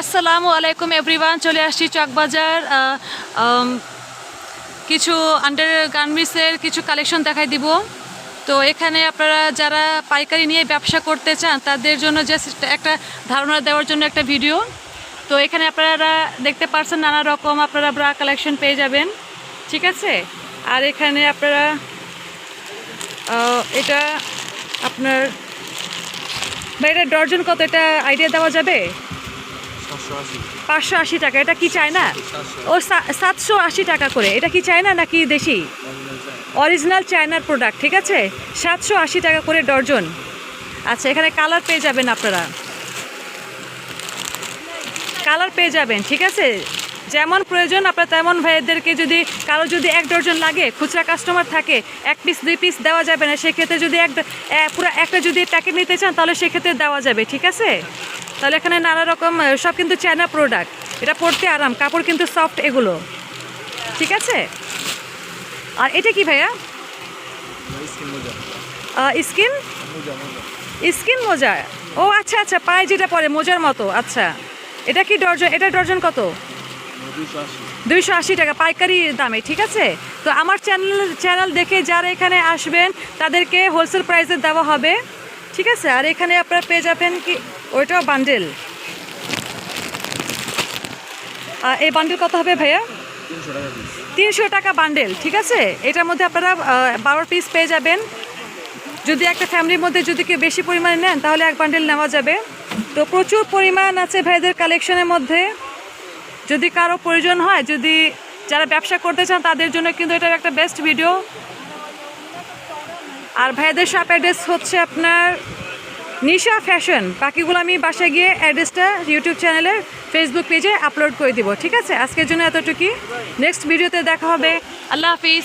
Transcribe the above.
আসসালামু আলাইকুম এভরিওয়ান, চলে আসছি চকবাজার। কিছু আন্ডার গার্মেন্টসের কিছু কালেকশন দেখাই দিব। তো এখানে আপনারা যারা পাইকারি নিয়ে ব্যবসা করতে চান, তাদের জন্য জাস্ট একটা ধারণা দেওয়ার জন্য একটা ভিডিও তো এখানে আপনারা দেখতে পারছেন নানা রকম আপনারা ব্রা কালেকশন পেয়ে যাবেন। ঠিক আছে? আর এখানে আপনারা এটা আপনার বা এটা ডর্জন কত? এটা আইডিয়া দেওয়া যাবে? পাঁচশো আশি। টাকা এটা কি চায় না ও সাতশো আশি টাকা করে এটা কি চায় না নাকি দেশি? অরিজিনাল চায়নার প্রোডাক্ট ঠিক আছে? সাতশো আশি টাকা করে ডর্জন আচ্ছা এখানে কালার পেয়ে যাবেন আপনারা। কালার পেয়ে যাবেন ঠিক আছে? যেমন প্রয়োজন আপনার তেমন ভাইদেরকে যদি কারও যদি এক ডর্জন লাগে খুচরা কাস্টমার থাকে এক পিস দুই পিস দেওয়া যাবে না সেক্ষেত্রে যদি এক পুরো একটা যদি প্যাকেট নিতে চান তাহলে সেক্ষেত্রে দেওয়া যাবে ঠিক আছে? তাহলে এখানে নানা রকম সব কিন্তু চায়না প্রোডাক্ট এটা পরতে আরাম, কাপড় কিন্তু সফট এগুলো। ঠিক আছে? আর এটা কি ভাইয়া? স্কিন স্কিন মোজা। ও আচ্ছা আচ্ছা পায়ে যেটা পরে, মোজার মতো আচ্ছা। এটা কি ডর্জন, এটা ডর্জন কত? দুইশো আশি টাকা, পাইকারি দামে, ঠিক আছে? তো আমার চ্যানেল চ্যানেল দেখে যারা এখানে আসবেন, তাদেরকে হোলসেল প্রাইসে দেওয়া হবে। ঠিক আছে, আর এখানে আপনারা পেয়ে যাবেন কি ওইটাও বান্ডেল এই বান্ডেল কত হবে ভাইয়া? তিনশো টাকা তিনশো টাকা বান্ডেল ঠিক আছে? এটার মধ্যে আপনারা বারো পিস পেয়ে যাবেন। যদি একটা ফ্যামিলির মধ্যে যদি কেউ বেশি পরিমাণে নেন, তাহলে এক বান্ডেল নেওয়া যাবে। তো প্রচুর পরিমাণ আছে ভাইদের কালেকশনের মধ্যে। যদি কারও প্রয়োজন হয়, যদি যারা ব্যবসা করতে চান, তাদের জন্য কিন্তু এটা একটা বেস্ট ভিডিও আর ভাইদের শপ অ্যাড্রেস হচ্ছে আপনার নিশা ফ্যাশন। বাকিগুলো আমি বাসায় গিয়ে অ্যাড্রেসটা ইউটিউব চ্যানেলে ফেসবুক পেজে আপলোড করে দিব, ঠিক আছে? আজকের জন্য এতটুকুই। নেক্সট ভিডিওতে দেখা হবে। আল্লাহ হাফিজ।